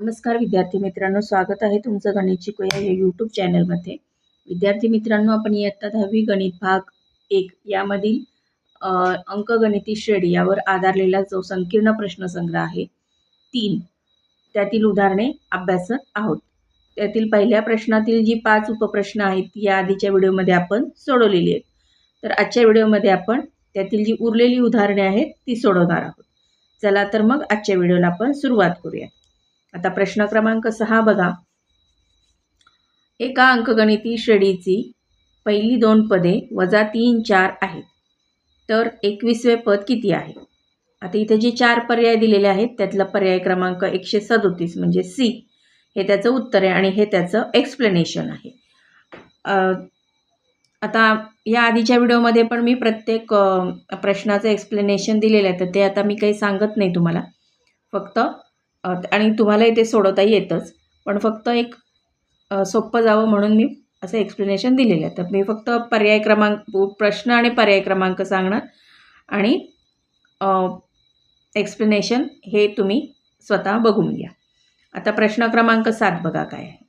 नमस्कार विद्यार्थी मित्रांनो स्वागत आहे तुमचं गणित शिकूया या यूट्यूब चॅनलमध्ये विद्यार्थी मित्रांनो आपण इयत्ता दहावी गणित भाग एक यामधील अंकगणिती श्रेणी यावर आधारलेला जो संकीर्ण प्रश्नसंग्रह आहे तीन त्यातील उदाहरणे अभ्यासत आहोत. त्यातील पहिल्या प्रश्नातील जी पाच उपप्रश्न आहेत ती या आधीच्या व्हिडिओमध्ये आपण सोडवलेली आहेत. तर आजच्या व्हिडिओमध्ये आपण त्यातील जी उरलेली उदाहरणे आहेत ती सोडवणार आहोत. चला तर मग आजच्या व्हिडिओला आपण सुरुवात करूया. आता प्रश्न क्रमांक सहा बघा. एका अंकगणिती श्रेणीची पहिली दोन पदे वजा तीन चार आहेत. तर एकवीसवे पद किती आहे? आता इथे जे चार पर्याय दिलेले आहेत त्यातला पर्याय क्रमांक एकशे सदोतीस म्हणजे सी हे त्याचं उत्तर आहे आणि हे त्याचं एक्सप्लेनेशन आहे. आता या आधीच्या व्हिडिओमध्ये पण मी प्रत्येक प्रश्नाचं एक्सप्लेनेशन दिलेलं आहे तर ते आता मी काही सांगत नाही तुम्हाला. फक्त आणि तुम्हालाही ते सोडवता येतंच पण फक्त एक सोपं जावं म्हणून मी असं एक्सप्लेनेशन दिलेलं आहे. तर मी फक्त पर्याय क्रमांक प्रश्न आणि पर्याय क्रमांक सांगणार आणि एक्सप्लेनेशन हे तुम्ही स्वतः बघून घ्या. आता प्रश्न क्रमांक सात बघा काय आहे.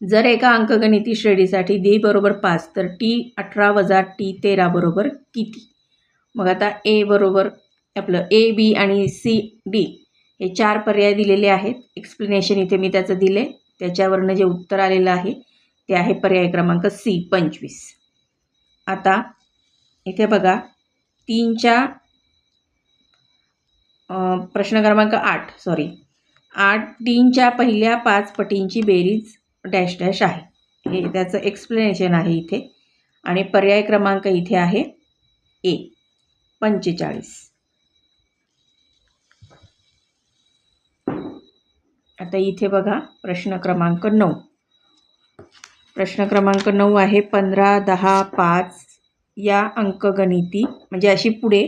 जर एका अंकगणिती श्रेणीसाठी डी बरोबर पाच तर टी अठरा वजा टी तेरा बरोबर किती? मग आता ए बरोबर आपलं ए बी आणि सी डी हे चार पर्याय दिलेले आहेत. एक्सप्लेनेशन इथे मी त्याचं दिले त्याच्यावरनं जे उत्तर आलेलं आहे ते आहे पर्याय क्रमांक सी पंचवीस. आता इथे बघा तीनच्या प्रश्न क्रमांक आठ सॉरी आठ तीनच्या पहिल्या पाच पटींची बेरीज डॅश डॅश आहे. हे त्याचं एक्सप्लेनेशन आहे इथे. आणि पर्याय क्रमांक इथे आहे ए पंचेचाळीस. आता इथे बघा प्रश्न क्रमांक नऊ. प्रश्न क्रमांक नऊ आहे पंधरा दहा पाच या अंकगणिती म्हणजे अशी पुढे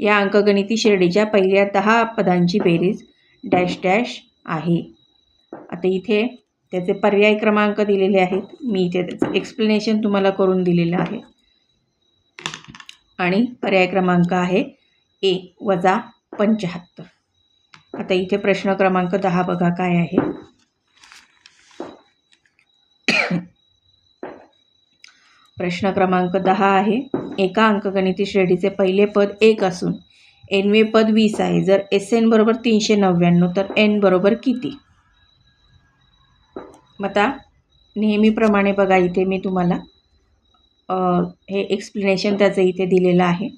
या अंकगणिती शिर्डीच्या पहिल्या दहा पदांची बेरीज डॅश डॅश आहे. आता इथे त्याचे पर्याय क्रमांक दिलेले आहेत. मी इथे त्याचं एक्सप्लेनेशन तुम्हाला करून दिलेलं आहे. आणि पर्याय क्रमांक आहे ए वजा पंच्याहत्तर आता इथे प्रश्न क्रमांक दहा बघा काय आहे. प्रश्न क्रमांक दहा आहे. एका अंकगणिती श्रेणीचे पहिले पद एक असून एनवे पद वीस आहे. जर एस एन बरोबर तीनशे नव्याण्णव तर एन बरोबर किती? मग आता नेहमीप्रमाणे बघा इथे मी तुम्हाला हे एक्सप्लेनेशन त्याचं इथे दिलेलं आहे.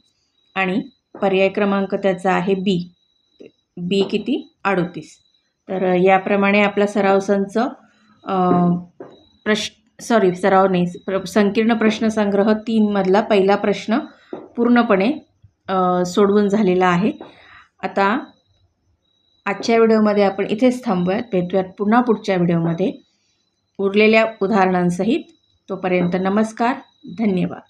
आणि पर्याय क्रमांक त्याचा आहे बी. बी किती? अडोतीस. तर याप्रमाणे आपला सराव संच प्रश सॉरी सराव नाही प्र संकीर्ण प्रश्नसंग्रह तीनमधला पहिला प्रश्न पूर्णपणे सोडवून झालेला आहे. आता आजच्या व्हिडिओमध्ये आपण इथेच थांबूयात. भेटूयात पुन्हा पुढच्या व्हिडिओमध्ये. उरलेल्या उदाहरणांसहित तोपर्यंत नमस्कार धन्यवाद.